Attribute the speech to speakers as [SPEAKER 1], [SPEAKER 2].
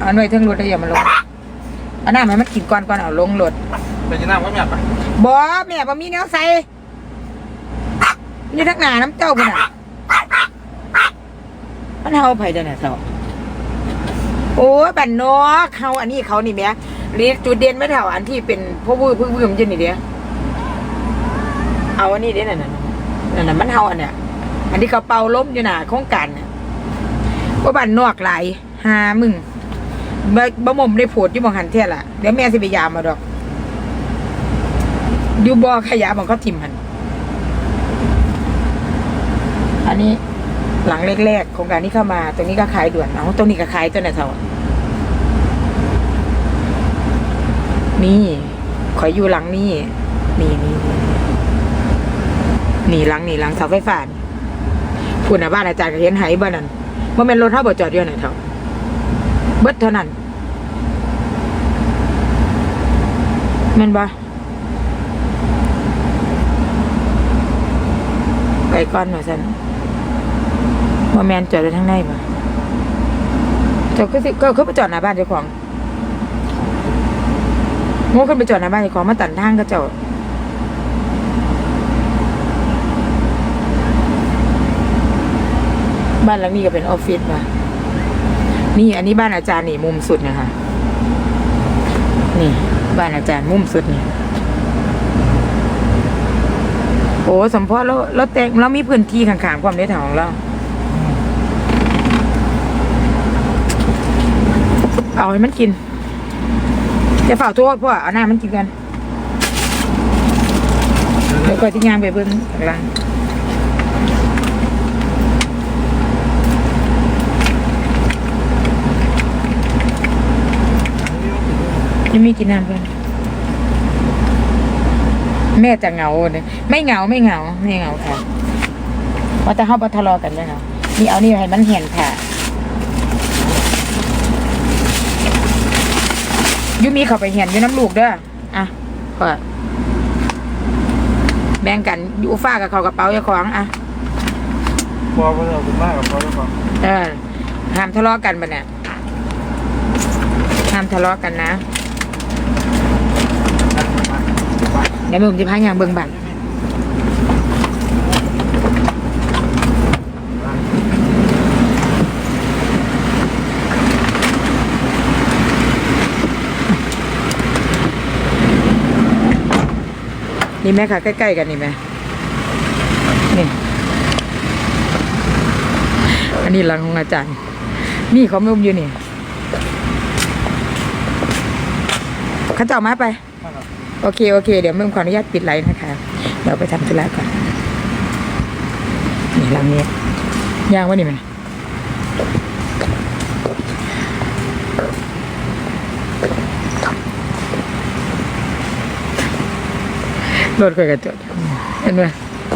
[SPEAKER 1] เอาหน่วยเทิงรถได้อย่ามาลงเอาน้ำให้มันกินก่อนก่อนเอาลงรถ
[SPEAKER 2] เป็นยังไงว่าแม่ปะ
[SPEAKER 1] บอแม่บ่มีแนวใส่นี่ทักหนาน้ำเจ้าพุ่นน่ะมันเฮาไผจังได๋เจ้าโอ้ยบันนอกเขาอันนี้เขานี่แหม่รีจุดเด่นไม่เท่าอันที่เป็นพวกวื้อพึ่งวื้อมันจะนี่เด้เอาอันนี้เด้นั่นน่ะนั่นน่ะมันเฮาอันเนี้ยอันที่เขาเป่าล้มอยู่น่ะโครงการน่ะว่าบันนอกหลายหามึง บ่บ่มมได้โผดอยู่บ่หันเท่าล่ะเดี๋ยวแม่สิไปยามมาดอกอยู่บ่อขยะมันก็ทิมหันอันนี้หลังแรกๆโครงการนี้เข้ามาตรงนี้ก็ขายด่วนเอาตรงนี้ก็ขายตัวไหนเท่านี่ขอยอยู่หลังนี่นี่นี่นี่หลังนี่หลังเสาไฟฟ้านี่พูดนะบ้านอาจารย์ก็เห็นไหบ้านนั้นว่าเป็นรถท่าบ่จอดอยู่ไหนเท่า เบิดเท่านั้นแม่นบ่ไปก่อนหน่อยสันว่าแมนจอดไว้ทั้งในปะเจ้าก็สิก็ขึ้นไปจอดหน้าบ้านเจ้าของโง่ขึ้นไปจอดหน้าบ้านเจ้าของมาตันทางก็เจ้าบ้านหลังนี้ก็เป็นออฟฟิศป่ะ นี่อันนี้บ้านอาจารย์นี่มุมสุดนะคะนี่บ้านอาจารย์มุมสุดนี่โอ้สมพอเราเราแต่งเรามีพื้นที่ข้างๆความได้ทางของเราเอาให้มันกินจะฝ่าโทษพ่อเอาหน้ามันกินกัน เดี๋ยวก่อนที่ยางไปเบิ้งข้างล่าง ยังมีกินน้ำกันแม่จะเหงาเนี่ยไม่เหงาไม่เหงาไม่เหงาค่ะว่าจะเข้าไปทะเลาะกันเลยเนาะนี่เอานี่ให้มันเห็นค่ะอยูมีเขาไปเห็นอยูน้ำลูกเด้ออะก็แบ่งกันอยูฟ้ากับเขากระเป๋าเจ้าของอะ
[SPEAKER 2] บอกว่าเราคุณมากกับเขาแล้วก็
[SPEAKER 1] เออห้ามทะเลาะกันปะเนี่ยห้ามทะเลาะกันนะ เดี๋ยวผมจะพายางเบิ่งบัตรนี่แม่ค่ะ ใกล้ ๆ กันนี่แม่นี่ อันนี้หลังของอาจารย์ นี่เขาไม่อุ้มอยู่นี่ เข้าเจ้ามาไป โอเคโอเค เดี๋ยวมึงขออนุญาตปิดไลน์นะคะเดี๋ยวไปทำธุระก่อนนี่ลังนี้ย่างวะนี่มันรถค่อยกระจกเห็นไหม